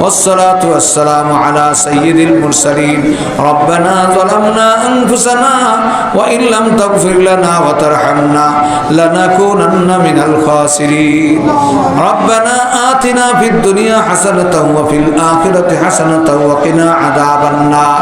والصلاة والسلام على سيد المرسلين ربنا ظلمنا أنفسنا وإن لم تغفر لنا وترحمنا لنكونن من الخاسرين ربنا آتنا في الدنيا حسنة وفي الآخرة حسنة وقنا عذاب النار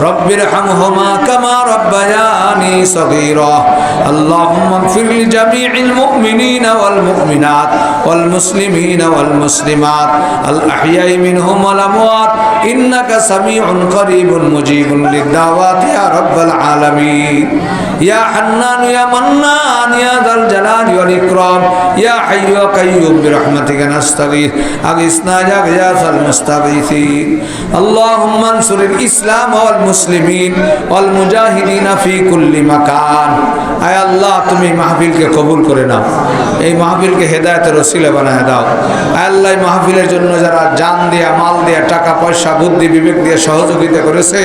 رب ارحمهما كما ربياني صغيرا اللهم اغفر لجميع المؤمنين والمؤمنات والمسلمين والمسلمات الأحياء منهم والأموات إنك سميع قريب مجيب للدعوات يا رب العالمين يا حنان يا منان يا ذا الجلال والإكرام يا حي يا قيوم برحمتك نستغيث أغثنا يا غياث المستغيثين اللهم انصر الإسلام والمسلمين والمجاهدين في كل مكان আয় আল্লাহ তুমি মাহফিলকে কবুল করে নাও এই মাহফিলকে হেদায়তের রসিলে বানায় দাও আয় আল্লাহ এই মাহফিলের জন্য যারা জান দিয়া, মাল দিয়া, টাকা, পয়সা, বুদ্ধি, বিবেক দিয়ে সহযোগিতা করেছে,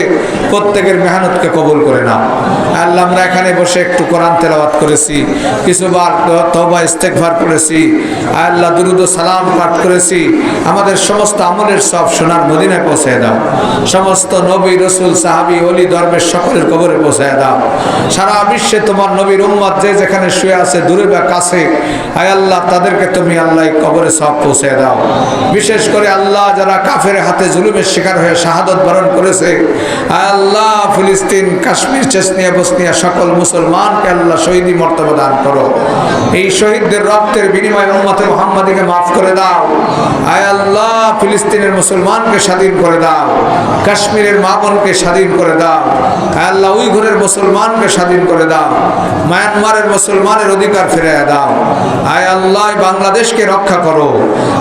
প্রত্যেকের মেহনতকে কবুল করে আয় আল্লাহ, আমরা এখানে বসে একটু কোরআন তেলাওয়াত করেছি, কিছুবার তবা ইস্তেকভার করেছি, আল্লাহ দুরুদ সালাম পাঠ করেছি, আমাদের সমস্ত আমলের সব সোনার মদিনায় পৌঁছে দাও। সমস্ত নবী, রসুল, সাহাবি অলি ধর্মের সকলের কবরে পৌঁছে দাও। সারা বিশ্বে তোমার নবীর উম্মত যে যেখানে শুয়ে আছে, দূরে বা কাছে, আয় আল্লাহ, তাদেরকে তুমি আল্লাহ কবরে সব পৌঁছে দাও। বিশেষ করে আল্লাহ যারা কাফের হাতে জুলুমের শিকার হয়ে শাহাদত বরণ করেছে, আল্লাহ ফিলিস্তিন, কাশ্মীর, চেসনিয়া, বসনিয়া সকল মুসলমানকে আল্লাহ শহীদি মর্তবা দান করো। এই শহীদদের রক্তের বিনিময়ে উম্মতে মোহাম্মদীকে মাফ করে দাও। আয় আল্লাহ, ফিলিস্তিনের মুসলমানকে স্বাধীন করে দাও। কাশ্মীরের মা বোনকে স্বাধীন করে দাও। আয় আল্লাহ, উইঘুরের মুসলমানকে স্বাধীন করে দাও। মায়ানমারের মুসলমানের অধিকার ফিরে দাও। আয় আল্লাহ, বাংলাদেশকে রক্ষা করো।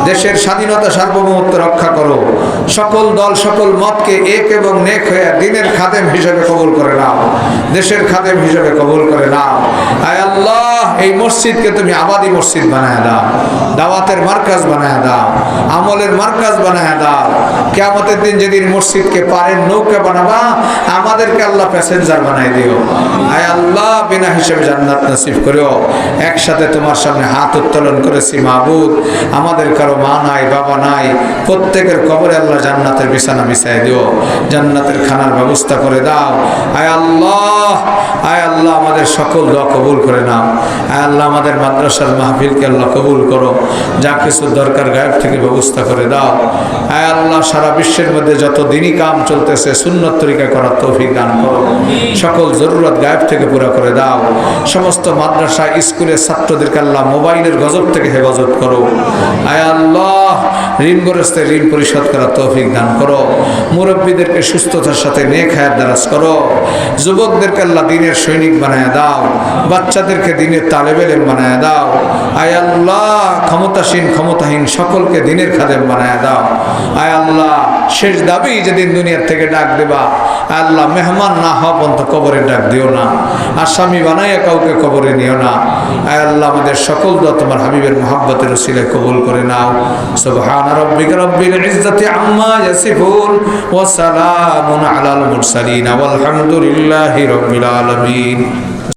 দেশের স্বাধীনতা সার্বভৌমত্ব রক্ষা করো। সকল দল, সকল মতকে এক এবং নেক হয়ে দিনের খাদেম হিসেবে কবুল করে নাও। দেশের খাদেম হিসেবে কবুল করে নাও। আয় আল্লাহ এই মসজিদকে তুমি আবাদি মসজিদ বানায় দাও। দাওয়াতের মার্কাজ বানায় দাও। আমলের মার্কাজ বানায় দাও। কেমতের দিন যেদিন মসজিদকে পারেন নৌকা বানাবা, আমাদেরকে আল্লাহ প্যাসেঞ্জার বানাই দিও। আয় আল্লাহ, বিনা হিসেবে জান্নাত নসিব করিও। একসাথে তোমার সামনে হাত উত্তোলন করেছি মাহবুদ আমাদের কারও মা নাই, বাবা নাই। প্রত্যেকের কবরে আল্লাহ জান্নাতের বিছানা বিছাই দিও। জান্নাতের খানার ব্যবস্থা করে দাও। আয় আল্লাহ আয় আল্লাহ, আমাদের সকল দোয়া কবুল করে নাও। আল্লাহ, আমাদের মাদ্রাসার মাহফিলকে আল্লাহ কবুল করো। যা কিছু দরকার গায়েব থেকে ব্যবস্থা করে দাও। আয় আল্লাহ, সারা বিশ্বের মধ্যে যত দিনই কাম চলতেছে, সুন্নত তরিকা করার তৌফিক দান করো। সকল জরুরত গায়েব থেকে পুরো করে দাও। সমস্ত মাদ্রাসা, স্কুলের ছাত্রদেরকে আল্লাহ মোবাইলের গজব থেকে হেফাজত করো। আয় আল্লাহ ঋণগ্রস্তের ঋণ পরিশোধ করার তৌফিক দান করো। মুরব্বীদেরকে সুস্থতার সাথে নেক হায়াত দারাজ করো। যুবকদেরকে আল্লাহ দিনের সৈনিক বানায় দাও। বাচ্চাদেরকে দিনের তালেবেলেম বানায় দাও। আয় আল্লাহ, ক্ষমতাসীন, ক্ষমতাহীন সকলকে দিনের খাদেম বানায় দাও। আয় আল্লাহ, শেষ দাবি যেদিন দুনিয়ার থেকে ডাক দেবা, আয় আল্লাহ, মেহমান না হওয়া পর্যন্ত কবরে ডাক দিও না আসামি বানাইয়া কাউকে কবরে নিও না। আয় আল্লাহ, আমাদের সকল দোয়া তোমার হাবিবের মোহাব্বতের সিলে কবুল করে নাও। সুবহান রাব্বিকা রাব্বিল ইজ্জাতি আম্মা আলাল